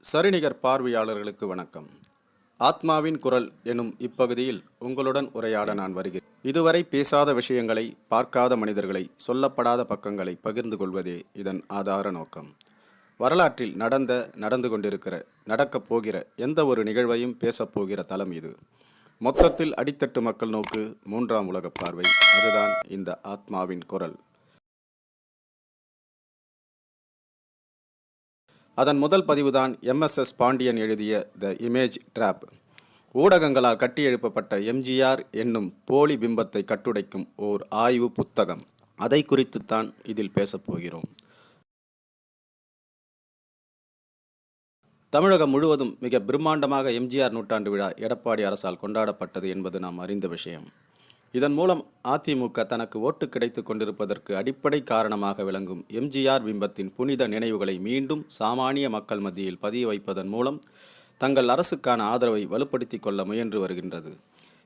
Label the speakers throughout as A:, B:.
A: சரிநிகர் பார்வையாளர்களுக்கு வணக்கம். ஆத்மாவின் குரல் எனும் இப்பகுதியில் உங்களுடன் உரையாட நான் வருகிறேன். இதுவரை பேசாத விஷயங்களை பார்க்காத மனிதர்களை சொல்லப்படாத பக்கங்களை பகிர்ந்து கொள்வதே இதன் ஆதார நோக்கம். வரலாற்றில் நடந்த நடந்து கொண்டிருக்கிற நடக்கப் போகிற எந்த ஒரு நிகழ்வையும் பேசப் போகிற தளம் இது. மொத்தத்தில் அடித்தட்டு மக்கள் நோக்கு மூன்றாம் உலகப் பார்வை. அதுதான் இந்த ஆத்மாவின் குரல். அதன் முதல் பதிவுதான் எம்எஸ்எஸ் பாண்டியன் எழுதிய த இமேஜ் ட்ராப் ஊடகங்களால் கட்டியெழுப்பப்பட்ட எம்ஜிஆர் என்னும் போலி பிம்பத்தை கட்டுடைக்கும் ஓர் ஆய்வு புத்தகம். அதை குறித்துத்தான் இதில் பேசப் தமிழகம் முழுவதும் மிக பிரம்மாண்டமாக எம்ஜிஆர் நூற்றாண்டு விழா எடப்பாடி அரசால் கொண்டாடப்பட்டது என்பது நாம் அறிந்த விஷயம். இதன் மூலம் அதிமுக தனக்கு ஓட்டு கிடைத்து கொண்டிருப்பதற்கு அடிப்படை காரணமாக விளங்கும் எம்ஜிஆர் பிம்பத்தின் புனித நினைவுகளை மீண்டும் சாமானிய மக்கள் மத்தியில் பதிய வைப்பதன் மூலம் தங்கள் அரசுக்கான ஆதரவை வலுப்படுத்திக் கொள்ள முயன்று வருகின்றது.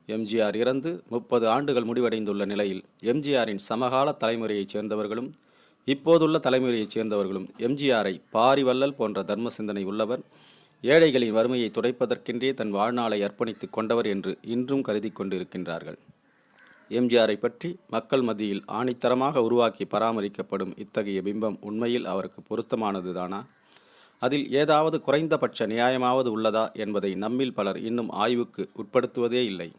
A: எம்ஜிஆர் இறந்து முப்பது ஆண்டுகள் முடிவடைந்துள்ள நிலையில் எம்ஜிஆரின் சமகால தலைமுறையைச் சேர்ந்தவர்களும் இப்போதுள்ள தலைமுறையைச் சேர்ந்தவர்களும் எம்ஜிஆரை பாரிவள்ளல் போன்ற தர்ம சிந்தனை உள்ளவர் ஏழைகளின் வறுமையை துடைப்பதற்கென்றே தன் வாழ்நாளை அர்ப்பணித்துக் கொண்டவர் என்று இன்றும் கருதி கொண்டிருக்கின்றார்கள். எம்ஜிஆரை பற்றி மக்கள் மத்தியில் ஆணித்தரமாக உருவாக்கி பராமரிக்கப்படும் இத்தகைய பிம்பம் உண்மையில் அவருக்கு பொருத்தமானதுதானா? அதில் ஏதாவது குறைந்தபட்ச நியாயமாவது உள்ளதா என்பதை நம்மில் பலர் இன்னும் ஆய்வுக்கு உட்படுத்துவதே இல்லை.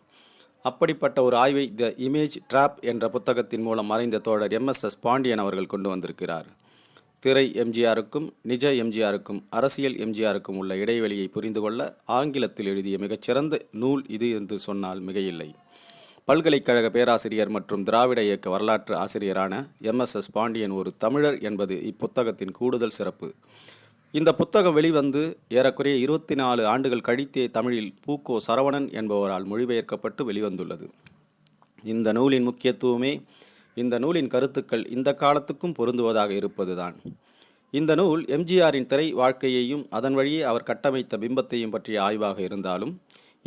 A: அப்படிப்பட்ட ஒரு ஆய்வை த இமேஜ் ட்ராப் என்ற புத்தகத்தின் மூலம் மறைந்த தோழர் எம்எஸ்எஸ் பாண்டியன் அவர்கள் கொண்டு வந்திருக்கிறார். திரை எம்ஜிஆருக்கும் நிஜ எம்ஜிஆருக்கும் அரசியல் எம்ஜிஆருக்கும் உள்ள இடைவெளியை புரிந்து கொள்ள ஆங்கிலத்தில் எழுதிய மிகச்சிறந்த நூல் இது என்று சொன்னால் மிகையில்லை. பல்கலைக்கழக பேராசிரியர் மற்றும் திராவிட இயக்க வரலாற்று ஆசிரியரான எம்எஸ்எஸ் பாண்டியன் ஒரு தமிழர் என்பது இப்புத்தகத்தின் கூடுதல் சிறப்பு. இந்த புத்தகம் வெளிவந்து ஏறக்குறைய இருபத்தி நாலு ஆண்டுகள் கழித்தே தமிழில் பூக்கோ சரவணன் என்பவரால் மொழிபெயர்க்கப்பட்டு வெளிவந்துள்ளது. இந்த நூலின் முக்கியத்துவமே இந்த நூலின் கருத்துக்கள் இந்த காலத்துக்கும் பொருந்துவதாக இருப்பதுதான். இந்த நூல் எம்ஜிஆரின் திரை வாழ்க்கையையும் அதன் வழியே அவர் கட்டமைத்த பிம்பத்தையும் பற்றிய ஆய்வாக இருந்தாலும்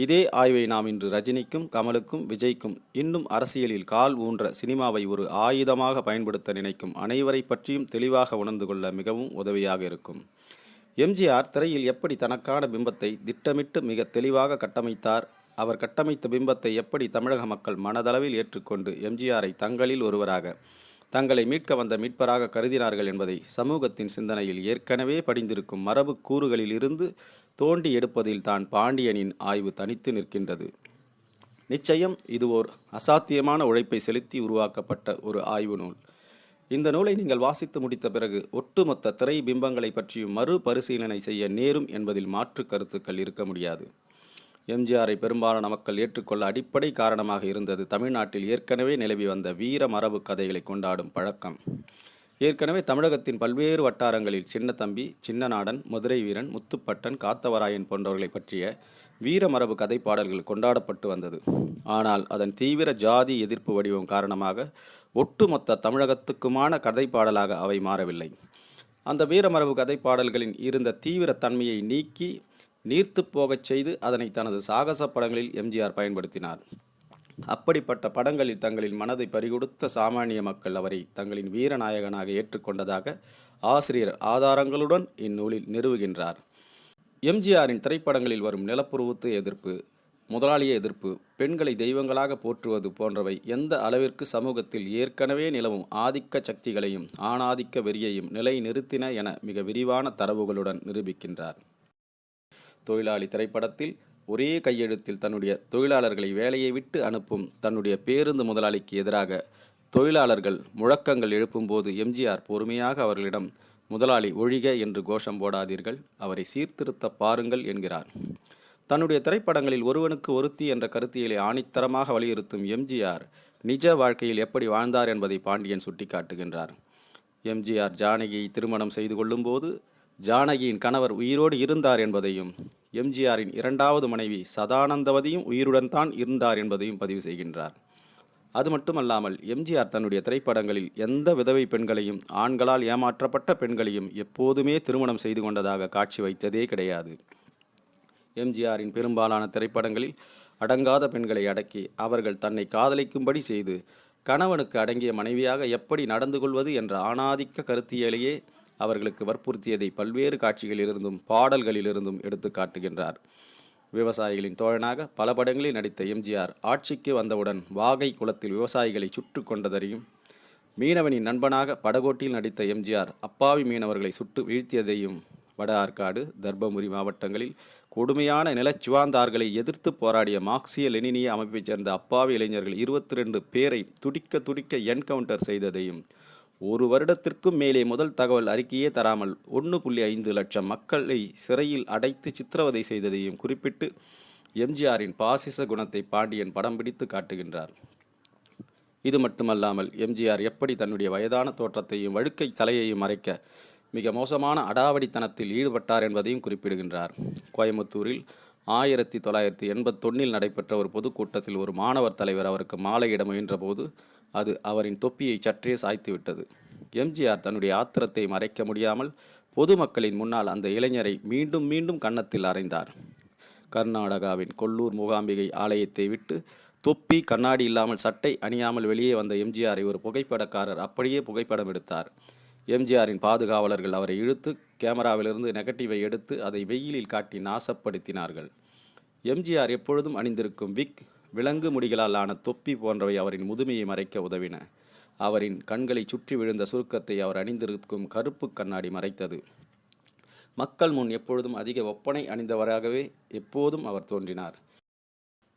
A: இதே ஆய்வை நாம் இன்று ரஜினிக்கும் கமலுக்கும் விஜய்க்கும் இன்னும் அரசியலில் கால் ஊன்ற சினிமாவை ஒரு ஆயுதமாக பயன்படுத்த நினைக்கும் அனைவரை பற்றியும் தெளிவாக உணர்ந்து கொள்ள மிகவும் உதவியாக இருக்கும். எம்ஜிஆர் திரையில் எப்படி தனக்கான பிம்பத்தை திட்டமிட்டு மிக தெளிவாக கட்டமைத்தார்? அவர் கட்டமைத்த பிம்பத்தை எப்படி தமிழக மக்கள் மனதளவில் ஏற்றுக்கொண்டு எம்ஜிஆரை தங்களில் ஒருவராக தங்களை மீட்க வந்த மீட்பராக கருதினார்கள் என்பதை சமூகத்தின் சிந்தனையில் ஏற்கனவே படிந்திருக்கும் மரபு கூறுகளில் இருந்து தோண்டி எடுப்பதில் தான் பாண்டியனின் ஆய்வு தனித்து நிற்கின்றது. நிச்சயம் இது ஓர் அசாத்தியமான உழைப்பை செலுத்தி உருவாக்கப்பட்ட ஒரு ஆய்வு நூல். இந்த நூலை நீங்கள் வாசித்து முடித்த பிறகு ஒட்டுமொத்த திரை பிம்பங்களை பற்றியும் மறுபரிசீலனை செய்ய நேரும் என்பதில் மாற்று கருத்துக்கள் இருக்க முடியாது. எம்ஜிஆரை பெரும்பாலான மக்கள் ஏற்றுக்கொள்ள அடிப்படை காரணமாக இருந்தது தமிழ்நாட்டில் ஏற்கனவே நிலவி வந்த வீர மரபு கதைகளை கொண்டாடும் பழக்கம். ஏற்கனவே தமிழகத்தின் பல்வேறு வட்டாரங்களில் சின்னத்தம்பி சின்னநாடன் மதுரை வீரன் முத்துப்பட்டன் காத்தவராயன் போன்றவர்களை பற்றிய வீரமரபு கதை பாடல்கள் கொண்டாடப்பட்டு வந்தது. ஆனால் அதன் தீவிர ஜாதி எதிர்ப்பு வடிவம் காரணமாக ஒட்டுமொத்த தமிழகத்துக்குமான கதை பாடலாக அவை மாறவில்லை. அந்த வீரமரபு கதை பாடல்களின் இருந்த தீவிர தன்மையை நீக்கி நீர்த்து போகச் செய்து அதனை தனது சாகச படங்களில் எம்ஜிஆர் பயன்படுத்தினார். அப்படிப்பட்ட படங்களில் தங்களின் மனதை பறிகொடுத்த சாமானிய மக்கள் அவரை தங்களின் வீரநாயகனாக ஏற்றுக்கொண்டதாக ஆசிரியர் ஆதாரங்களுடன் இந்நூலில் நிறுவுகின்றார். எம்ஜிஆரின் திரைப்படங்களில் வரும் நிலப்புருவத்து எதிர்ப்பு முதலாளிய எதிர்ப்பு பெண்களை தெய்வங்களாக போற்றுவது போன்றவை எந்த அளவிற்கு சமூகத்தில் ஏற்கனவே நிலவும் ஆதிக்க சக்திகளையும் ஆணாதிக்க வெறியையும் நிலை நிறுத்தின என மிக விரிவான தரவுகளுடன் நிரூபிக்கின்றார். தொழிலாளி திரைப்படத்தில் ஒரே கையெழுத்தில் தன்னுடைய தொழிலாளர்களை வேலையை விட்டு அனுப்பும் தன்னுடைய பேருந்து முதலாளிக்கு எதிராக தொழிலாளர்கள் முழக்கங்கள் எழுப்பும்போது எம்ஜிஆர் பொறுமையாக அவர்களிடம் முதலாளி ஒழிக என்று கோஷம் போடாதீர்கள். அவரை சீர்திருத்த பாருங்கள் என்கிறார். தன்னுடைய திரைப்படங்களில் ஒருவனுக்கு ஒருத்தி என்ற கருத்தியலை ஆணித்தரமாக வலியுறுத்தும் எம்ஜிஆர் நிஜ வாழ்க்கையில் எப்படி வாழ்ந்தார் என்பதை பாண்டியன் சுட்டிக்காட்டுகின்றார். எம்ஜிஆர் ஜானகியை திருமணம் செய்து கொள்ளும்போது ஜானகியின் கணவர் உயிரோடு இருந்தார் என்பதையும் எம்ஜிஆரின் இரண்டாவது மனைவி சதானந்தவதியும் உயிருடன் தான் இருந்தார் என்பதையும் பதிவு செய்கின்றார். அது மட்டுமல்லாமல் எம்ஜிஆர் தன்னுடைய திரைப்படங்களில் எந்த விதவை பெண்களையும் ஆண்களால் ஏமாற்றப்பட்ட பெண்களையும் எப்போதுமே திருமணம் செய்து கொண்டதாக காட்சி வைத்ததே கிடையாது. எம்ஜிஆரின் பெரும்பாலான திரைப்படங்களில் அடங்காத பெண்களை அடக்கி அவர்கள் தன்னை காதலிக்கும்படி செய்து கணவனுக்கு அடங்கிய மனைவியாக எப்படி நடந்து கொள்வது என்ற ஆணாதிக்க கருத்தியலையே அவர்களுக்கு வற்புறுத்தியதை பல்வேறு காட்சிகளிலிருந்தும் பாடல்களிலிருந்தும் எடுத்து காட்டுகின்றார். விவசாயிகளின் தோழனாக பல படங்களில் நடித்த எம்ஜிஆர் ஆட்சிக்கு வந்தவுடன் வாகை குளத்தில் விவசாயிகளை சுட்டு கொண்டதையும் மீனவனின் நண்பனாக படகோட்டியில் நடித்த எம்ஜிஆர் அப்பாவி மீனவர்களை சுட்டு வீழ்த்தியதையும் வட ஆற்காடு தர்மபுரி மாவட்டங்களில் கொடுமையான நிலச்சுவாந்தார்களை எதிர்த்து போராடிய மார்க்சிய லெனினிய அமைப்பைச் சேர்ந்த அப்பாவி இளைஞர்கள் இருபத்தி ரெண்டு பேரை துடிக்க துடிக்க என்கவுண்டர் செய்ததையும் ஒரு வருடத்திற்கும் மேலே முதல் தகவல் அறிக்கையே தராமல் ஒன்று புள்ளி ஐந்து லட்சம் மக்களை சிறையில் அடைத்து சித்திரவதை செய்ததையும் குறிப்பிட்டு எம்ஜிஆரின் பாசிச குணத்தை பாண்டியன் படம் பிடித்து காட்டுகின்றார். இது மட்டுமல்லாமல் எம்ஜிஆர் எப்படி தன்னுடைய வயதான தோற்றத்தையும் வழுக்கை தலையையும் மறைக்க மிக மோசமான அடாவடித்தனத்தில் ஈடுபட்டார் என்பதையும் குறிப்பிடுகின்றார். கோயம்புத்தூரில் ஆயிரத்தி தொள்ளாயிரத்தி எண்பத்தொன்னில் நடைபெற்ற ஒரு பொதுக்கூட்டத்தில் ஒரு மாணவர் தலைவர் அவருக்கு மாலையிட முயன்றபோது அது அவரின் தொப்பியை சற்றே சாய்த்துவிட்டது. எம்ஜிஆர் தன்னுடைய ஆத்திரத்தை மறைக்க முடியாமல் பொதுமக்களின் முன்னால் அந்த இளைஞரை மீண்டும் மீண்டும் கன்னத்தில் அறைந்தார். கர்நாடகாவின் கொல்லூர் மூகாம்பிகை ஆலயத்தை விட்டு தொப்பி கண்ணாடி இல்லாமல் சட்டை அணியாமல் வெளியே வந்த எம்ஜிஆரை ஒரு புகைப்படக்காரர் அப்படியே புகைப்படம் எடுத்தார். எம்ஜிஆரின் பாதுகாவலர்கள் அவரை இழுத்து கேமராவிலிருந்து நெகட்டிவை எடுத்து அதை வெயிலில் காட்டி நாசப்படுத்தினார்கள். எம்ஜிஆர் எப்பொழுதும் அணிந்திருக்கும் விக் விலங்கு முடிகளால் ஆன தொப்பி போன்றவை அவரின் முதுமையை மறைக்க உதவின. அவரின் கண்களை சுற்றி விழுந்த சுருக்கத்தை அவர் அணிந்திருக்கும் கருப்பு கண்ணாடி மறைத்தது. மக்கள் முன் எப்பொழுதும் அதிக ஒப்பனை அணிந்தவராகவே எப்போதும் அவர் தோன்றினார்.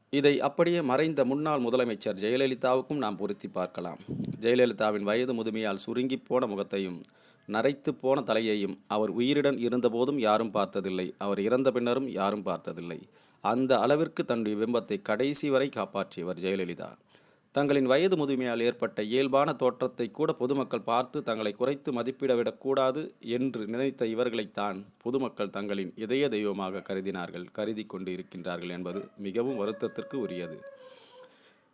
A: இதை அப்படியே மறைந்த முன்னாள் முதலமைச்சர் ஜெயலலிதாவுக்கும் நாம் பொருத்தி பார்க்கலாம். ஜெயலலிதாவின் வயது முதுமையால் சுருங்கிப் போன முகத்தையும் நரைத்து போன தலையையும் அவர் உயிருடன் இருந்தபோதும் யாரும் பார்த்ததில்லை. அவர் இறந்த பின்னரும் யாரும் பார்த்ததில்லை. அந்த அளவிற்கு தன்னுடைய பிம்பத்தை கடைசி வரை காப்பாற்றியவர் ஜெயலலிதா. தங்களின் வயது முதுமையால் ஏற்பட்ட இயல்பான தோற்றத்தை கூட பொதுமக்கள் பார்த்து தங்களை குறைத்து மதிப்பிட விடக்கூடாது என்று நினைத்த இவர்களைத்தான் பொதுமக்கள் தங்களின் இதய தெய்வமாக கருதினார்கள் கருதி கொண்டு இருக்கின்றார்கள் என்பது மிகவும் வருத்தத்திற்கு உரியது.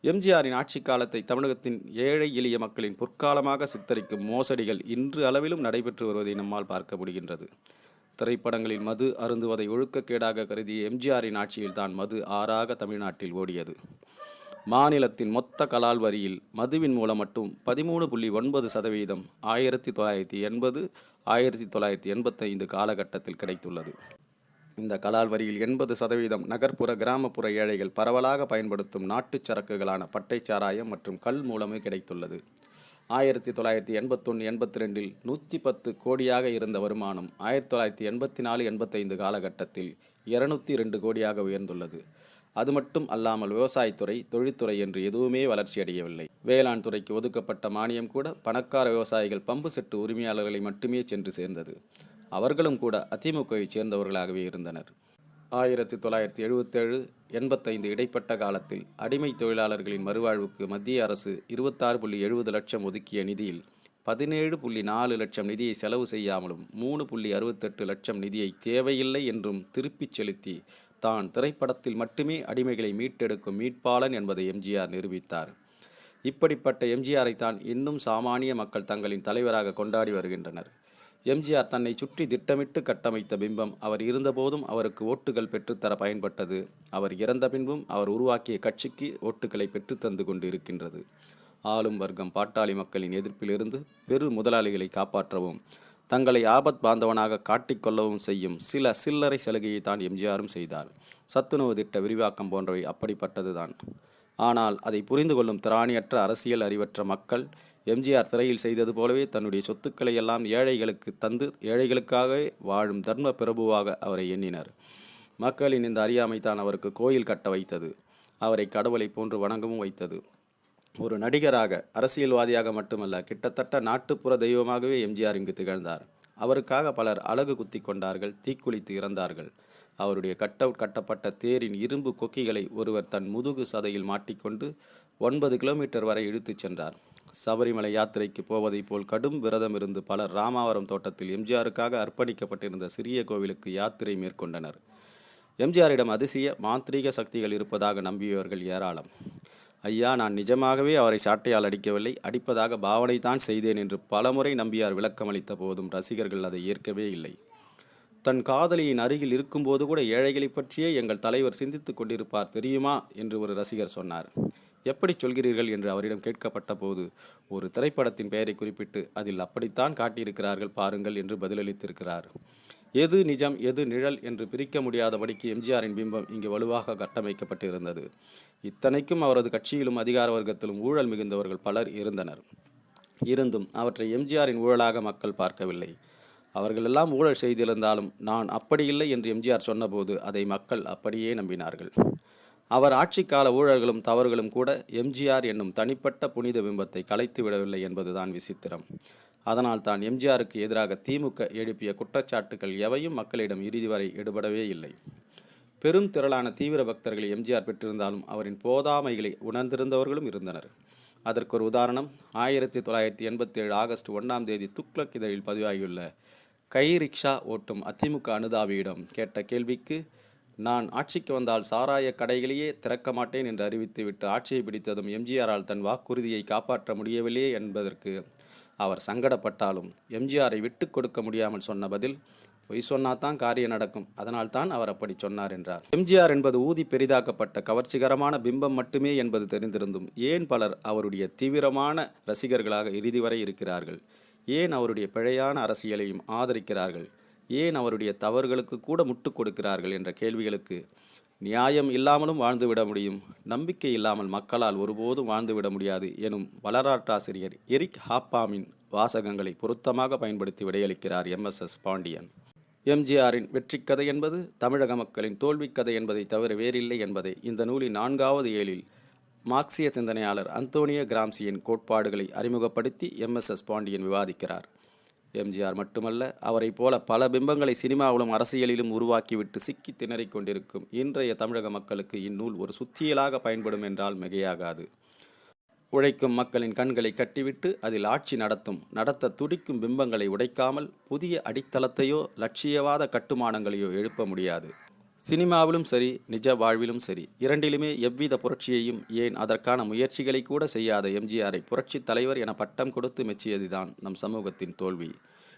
A: எம்ஜிஆரின் ஆட்சி காலத்தை தமிழகத்தின் ஏழை எளிய மக்களின் பொற்காலமாக சித்தரிக்கும் மோசடிகள் இன்று அளவிலும் நடைபெற்று வருவதை நம்மால் பார்க்க முடிகின்றது. திரைப்படங்களில் மது அருந்துவதை ஒழுக்கக்கேடாக கருதிய எம்ஜிஆரின் ஆட்சியில்தான் மது ஆறாக தமிழ்நாட்டில் ஓடியது. மாநிலத்தின் மொத்த கலால் வரியில் மதுவின் மூலம் மட்டும் பதிமூணு புள்ளி ஒன்பது சதவீதம் ஆயிரத்தி தொள்ளாயிரத்தி எண்பது ஆயிரத்தி தொள்ளாயிரத்தி எண்பத்தைந்து காலகட்டத்தில் கிடைத்துள்ளது. இந்த கலால் வரியில் எண்பது சதவீதம் நகர்ப்புற கிராமப்புற ஏழைகள் பரவலாக பயன்படுத்தும் நாட்டுச் சரக்குகளான பட்டை சாராயம் மற்றும் கல் மூலமே கிடைத்துள்ளது. ஆயிரத்தி தொள்ளாயிரத்தி எண்பத்தொன்று எண்பத்தி ரெண்டில் நூற்றி பத்து கோடியாக இருந்த வருமானம் ஆயிரத்தி தொள்ளாயிரத்தி எண்பத்தி நாலு எண்பத்தைந்து காலகட்டத்தில் இருநூத்தி ரெண்டு கோடியாக உயர்ந்துள்ளது. அது மட்டும் அல்லாமல் விவசாயத்துறை தொழில்துறை என்று எதுவுமே வளர்ச்சியடையவில்லை வேளாண் துறைக்கு ஒதுக்கப்பட்ட மானியம் கூட பணக்கார விவசாயிகள் பம்பு செட்டு உரிமையாளர்களை மட்டுமே சென்று சேர்ந்தது. அவர்களும் கூட அதிமுகவை சேர்ந்தவர்களாகவே இருந்தனர். ஆயிரத்தி தொள்ளாயிரத்தி எழுபத்தேழு எண்பத்தைந்து இடைப்பட்ட காலத்தில் அடிமை தொழிலாளர்களின் மறுவாழ்வுக்கு மத்திய அரசு இருபத்தாறு புள்ளி எழுபது லட்சம் ஒதுக்கிய நிதியில் பதினேழு புள்ளி நாலு லட்சம் நிதியை செலவு செய்யாமலும் மூணு புள்ளி அறுபத்தெட்டு லட்சம் நிதியை தேவையில்லை என்றும் திருப்பிச் செலுத்தி தான் திரைப்படத்தில் மட்டுமே அடிமைகளை மீட்டெடுக்கும் மீட்பாளன் என்பதை எம்ஜிஆர் நிரூபித்தார். இப்படிப்பட்ட எம்ஜிஆரை தான் இன்னும் சாமானிய மக்கள் தங்களின் தலைவராக கொண்டாடி வருகின்றனர். எம்ஜிஆர் தன்னை சுற்றி திட்டமிட்டு கட்டமைத்த பிம்பம் அவர் இருந்தபோதும் அவருக்கு ஓட்டுகள் பெற்றுத்தர பயன்பட்டது. அவர் இறந்த பின்பும் அவர் உருவாக்கிய கட்சிக்கு ஓட்டுகளை பெற்றுத்தந்து கொண்டு இருக்கின்றது ஆளும் வர்க்கம் பாட்டாளி மக்களின் எதிர்ப்பிலிருந்து பெரு முதலாளிகளை காப்பாற்றவும் தங்களை ஆபத் பாந்தவனாக காட்டிக்கொள்ளவும் செய்யும் சில சில்லறை சலுகையை தான் எம்ஜிஆரும் செய்தார். சத்துணவு திட்ட விரிவாக்கம் போன்றவை அப்படிப்பட்டதுதான். ஆனால் அதை புரிந்து கொள்ளும் திராணியற்ற அரசியல் அறிவற்ற மக்கள் எம்ஜிஆர் திரையில் செய்தது போலவே தன்னுடைய சொத்துக்களை எல்லாம் ஏழைகளுக்கு தந்து ஏழைகளுக்காகவே வாழும் தர்ம பிரபுவாக அவரை எண்ணினர். மக்களின் இந்த அறியாமை தான் அவருக்கு கோயில் கட்ட வைத்தது. அவரை கடவுளை போன்று வணங்கவும் வைத்தது. ஒரு நடிகராக அரசியல்வாதியாக மட்டுமல்ல கிட்டத்தட்ட நாட்டுப்புற தெய்வமாகவே எம்ஜிஆர் இங்கு திகழ்ந்தார். அவருக்காக பலர் அழகு குத்தி கொண்டார்கள் தீக்குளித்து இறந்தார்கள். அவருடைய கட்டவுட் கட்டப்பட்ட தேரின் இரும்பு கொக்கிகளை ஒருவர் தன் முதுகு சதையில் மாட்டிக்கொண்டு ஒன்பது கிலோமீட்டர் வரை இழுத்துச் சென்றார். சபரிமலை யாத்திரைக்கு போவதைப் போல் கடும் விரதம் இருந்து பலர் ராமாவரம் தோட்டத்தில் எம்ஜிஆருக்காக அர்ப்பணிக்கப்பட்டிருந்த சிறிய கோவிலுக்கு யாத்திரை மேற்கொண்டனர். எம்ஜிஆரிடம் அதிசய மாந்திரீக சக்திகள் இருப்பதாக நம்பியவர்கள் ஏராளம். ஐயா நான் நிஜமாகவே அவரை சாட்டையால் அடிக்கவில்லை. அடிப்பதாக பாவனை தான் செய்தேன் என்று பலமுறை நம்பியார் விளக்கமளித்த போதும் ரசிகர்கள் அதை ஏற்கவே இல்லை. தன் காதலியின் அருகில் இருக்கும்போது கூட ஏழைகளை பற்றியே எங்கள் தலைவர் சிந்தித்துக் கொண்டிருப்பார் தெரியுமா? என்று ஒரு ரசிகர் சொன்னார். எப்படி சொல்கிறீர்கள் என்று அவரிடம் கேட்கப்பட்ட போது ஒரு திரைப்படத்தின் பெயரை குறிப்பிட்டு அதில் அப்படித்தான் காட்டியிருக்கிறார்கள் பாருங்கள் என்று பதிலளித்திருக்கிறார். எது நிஜம் எது நிழல் என்று பிரிக்க முடியாதபடிக்கு எம்ஜிஆரின் பிம்பம் இங்கு வலுவாக கட்டமைக்கப்பட்டிருந்தது. இத்தனைக்கும் அவரது கட்சியிலும் அதிகார வர்க்கத்திலும் ஊழல் மிகுந்தவர்கள் பலர் இருந்தனர். இருந்தும் அவற்றை எம்ஜிஆரின் ஊழலாக மக்கள் பார்க்கவில்லை. அவர்களெல்லாம் ஊழல் செய்திருந்தாலும் நான் அப்படி இல்லை என்று எம்ஜிஆர் சொன்னபோது அதை மக்கள் அப்படியே நம்பினார்கள். அவர் ஆட்சிக்கால ஊழல்களும் தவறுகளும் கூட எம்ஜிஆர் என்னும் தனிப்பட்ட புனித பிம்பத்தை கலைத்து விடவில்லை என்பதுதான் விசித்திரம். அதனால் தான் எம்ஜிஆருக்கு எதிராக திமுக எழுப்பிய குற்றச்சாட்டுகள் எவையும் மக்களிடம் இறுதி வரை எடுபடவே இல்லை. பெரும் திரளான தீவிர பக்தர்களை எம்ஜிஆர் பெற்றிருந்தாலும் அவரின் போதாமைகளை உணர்ந்திருந்தவர்களும் இருந்தனர். அதற்கு ஒரு உதாரணம் ஆயிரத்தி தொள்ளாயிரத்தி எண்பத்தி ஏழு ஆகஸ்ட் ஒன்றாம் தேதி துக்ளக் இதழில் பதிவாகியுள்ள கை ரிக்ஷா ஓட்டும் அதிமுக அனுதாபியிடம் கேட்ட கேள்விக்கு நான் ஆட்சிக்கு வந்தால் சாராய கடைகளையே திறக்க மாட்டேன் என்று அறிவித்துவிட்டு ஆட்சியை பிடித்ததும் எம்ஜிஆரால் தன் வாக்குறுதியை காப்பாற்ற முடியவில்லையே என்பதற்கு அவர் சங்கடப்பட்டாலும் எம்ஜிஆரை விட்டு கொடுக்க முடியாமல் சொன்ன பதில் பொய் சொன்னாதான் காரியம் நடக்கும். அதனால் தான் அவர் அப்படி சொன்னார் என்றார். எம்ஜிஆர் என்பது ஊதி பெரிதாக்கப்பட்ட கவர்ச்சிகரமான பிம்பம் மட்டுமே என்பது தெரிந்திருந்தும் ஏன் பலர் அவருடைய தீவிரமான ரசிகர்களாக இறுதி வரை இருக்கிறார்கள்? ஏன் அவருடைய பிழையான அரசியலையும் ஆதரிக்கிறார்கள்? ஏன் அவருடைய தவறுகளுக்கு கூட முட்டுக் கொடுக்கிறார்கள் என்ற கேள்விகளுக்கு நியாயம் இல்லாமலும் வாழ்ந்துவிட முடியும். நம்பிக்கை இல்லாமல் மக்களால் ஒருபோதும் வாழ்ந்துவிட முடியாது எனும் வரலாற்றாசிரியர் எரிக் ஹாப்பாமின் வாசகங்களை பொருத்தமாக பயன்படுத்தி விடையளிக்கிறார் எம்எஸ்எஸ் பாண்டியன். எம்ஜிஆரின் வெற்றிக்கதை என்பது தமிழக மக்களின் தோல்விக்கதை என்பதை தவிர வேறில்லை என்பதை இந்த நூலின் நான்காவது ஏழில் மார்க்சிய சிந்தனையாளர் அந்தோனியோ கிராம்சியின் கோட்பாடுகளை அறிமுகப்படுத்தி எம்எஸ்எஸ் பாண்டியன் விவாதிக்கிறார். எம்ஜிஆர் மட்டுமல்ல அவரைப் போல பல பிம்பங்களை சினிமாவிலும் அரசியலிலும் உருவாக்கிவிட்டு சிக்கி திணறிக் கொண்டிருக்கும் இன்றைய தமிழக மக்களுக்கு இந்நூல் ஒரு சுத்தியலாக பயன்படும் என்றால் மிகையாகாது. உழைக்கும் மக்களின் கண்களை கட்டிவிட்டு அதில் ஆட்சி நடத்தும் நடத்த துடிக்கும் பிம்பங்களை உடைக்காமல் புதிய அடித்தளத்தையோ லட்சியவாத கட்டுமானங்களையோ எழுப்ப முடியாது. சினிமாவிலும் சரி நிஜ வாழ்விலும் சரி இரண்டிலுமே எவ்வித புரட்சியையும் ஏன் அதற்கான முயற்சிகளை கூட செய்யாத எம்ஜிஆரை புரட்சித் தலைவர் என பட்டம் கொடுத்து மெச்சியதுதான் நம் சமூகத்தின் தோல்வி.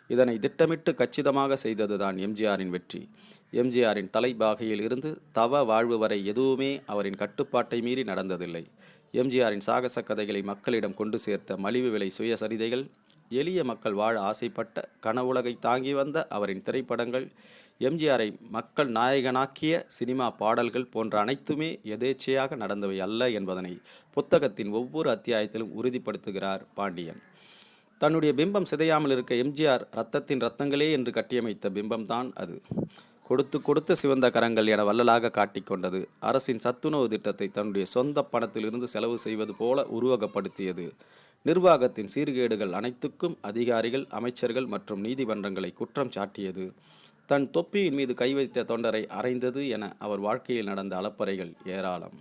A: இதனை திட்டமிட்டு கச்சிதமாக செய்ததுதான் எம்ஜிஆரின் வெற்றி. எம்ஜிஆரின் தலைபாகையில் இருந்து தவ வாழ்வு வரை எதுவுமே அவரின் கட்டுப்பாட்டை மீறி நடந்ததில்லை. எம்ஜிஆரின் சாகச கதைகளை மக்களிடம் கொண்டு சேர்த்த மலிவு விலை சுயசரிதைகள் எளிய மக்கள் வாழ ஆசைப்பட்ட கனவுலகை தாங்கி வந்த அவரின் திரைப்படங்கள் எம்ஜிஆரை மக்கள் நாயகனாக்கிய சினிமா பாடல்கள் போன்ற அனைத்துமே எதேச்சையாக நடந்தவை அல்ல என்பதனை புத்தகத்தின் ஒவ்வொரு அத்தியாயத்திலும் உறுதிப்படுத்துகிறார் பாண்டியன். தன்னுடைய பிம்பம் சிதையாமல் இருக்க எம்ஜிஆர் ரத்தத்தின் ரத்தங்களே என்று கட்டியமைத்த பிம்பம்தான் அது. கொடுத்து கொடுத்து சிவந்த கரங்கள் என வள்ளலாக காட்டிக்கொண்டது அரசின் சத்துணவு திட்டத்தை தன்னுடைய சொந்த பணத்திலிருந்து செலவு செய்வது போல உருவகப்படுத்தியது. நிர்வாகத்தின் சீர்கேடுகள் அனைத்துக்கும் அதிகாரிகள் அமைச்சர்கள் மற்றும் நீதிமன்றங்களை குற்றம் சாட்டியது. தன் தொப்பியின் மீது கை வைத்த தொண்டரை அறைந்தது என அவர் வாழ்க்கையில் நடந்த அலப்பறைகள் ஏராளம்.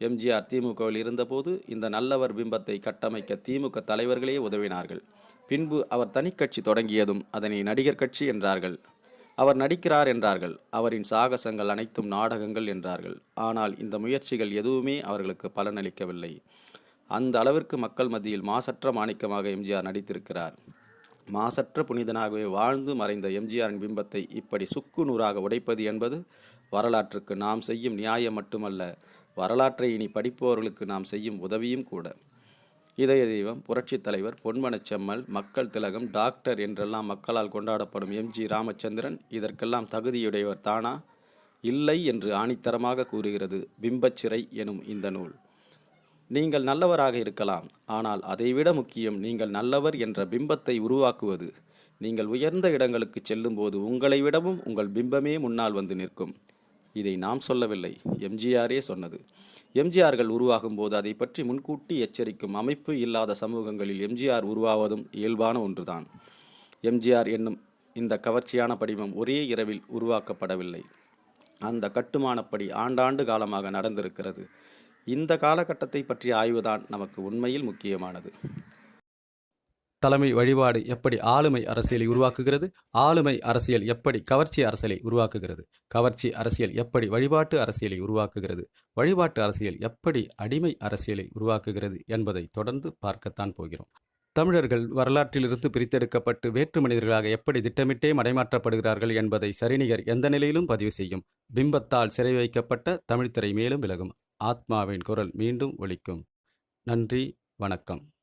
A: எம்ஜிஆர் திமுகவில் இருந்தபோது இந்த நல்லவர் பிம்பத்தை கட்டமைக்க திமுக தலைவர்களே உதவினார்கள். பின்பு அவர் தனிக்கட்சி தொடங்கியதும் அதனை நடிகர் கட்சி என்றார்கள். அவர் நடிக்கிறார் என்றார்கள். அவரின் சாகசங்கள் அனைத்தும் நாடகங்கள் என்றார்கள். ஆனால் இந்த முயற்சிகள் எதுவுமே அவர்களுக்கு பலனளிக்கவில்லை. அந்த அளவிற்கு மக்கள் மத்தியில் மாசற்ற மாணிக்கமாக எம்ஜிஆர் நடித்திருக்கிறார். மாசற்ற புனிதனாகவே வாழ்ந்து மறைந்த எம்ஜிஆரின் பிம்பத்தை இப்படி சுக்கு நூறாக உடைப்பது என்பது வரலாற்றுக்கு நாம் செய்யும் நியாயம் மட்டுமல்ல வரலாற்றை இனி படிப்பவர்களுக்கு நாம் செய்யும் உதவியும் கூட. இதய தெய்வம் புரட்சித் தலைவர் பொன்மனச்செம்மல் மக்கள் திலகம் டாக்டர் என்றெல்லாம் மக்களால் கொண்டாடப்படும் எம்ஜி ராமச்சந்திரன் இதற்கெல்லாம் தகுதியுடையவர் தானா? இல்லை என்று ஆணித்தரமாக கூறுகிறது பிம்பச்சிறை எனும் இந்த நூல். நீங்கள் நல்லவராக இருக்கலாம். ஆனால் அதைவிட முக்கியம் நீங்கள் நல்லவர் என்ற பிம்பத்தை உருவாக்குவது. நீங்கள் உயர்ந்த இடங்களுக்கு செல்லும்போது உங்களை விடவும் உங்கள் பிம்பமே முன்னால் வந்து நிற்கும். இதை நாம் சொல்லவில்லை. எம்ஜிஆரே சொன்னது. எம்ஜிஆர்கள் உருவாகும் போது அதை பற்றி முன்கூட்டி எச்சரிக்கும் அமைப்பு இல்லாத சமூகங்களில் எம்ஜிஆர் உருவாவதும் இயல்பான ஒன்றுதான். எம்ஜிஆர் என்னும் இந்த கவர்ச்சியான படிமம் ஒரே இரவில் உருவாக்கப்படவில்லை. அந்த கட்டுமானப்படி ஆண்டாண்டு காலமாக நடந்திருக்கிறது. இந்த காலகட்டத்தை பற்றிய ஆய்வுதான் நமக்கு உண்மையில் முக்கியமானது. தலைமை வழிபாடு எப்படி ஆளுமை அரசியலை உருவாக்குகிறது? ஆளுமை அரசியல் எப்படி கவர்ச்சி அரசியலை உருவாக்குகிறது? கவர்ச்சி அரசியல் எப்படி வழிபாட்டு அரசியலை உருவாக்குகிறது? வழிபாட்டு அரசியல் எப்படி அடிமை அரசியலை உருவாக்குகிறது என்பதை தொடர்ந்து பார்க்கத்தான் போகிறோம். தமிழர்கள் வரலாற்றிலிருந்து பிரித்தெடுக்கப்பட்டு வேற்று மனிதர்களாக எப்படி திட்டமிட்டே மடைமாற்றப்படுகிறார்கள் என்பதை சரிநிகர் எந்த நிலையிலும் பதிவு செய்யும். பிம்பத்தால் சிறை வைக்கப்பட்ட தமிழ்த்திரை மேலும் விலகும். ஆத்மாவின் குரல் மீண்டும் ஒலிக்கும். நன்றி வணக்கம்.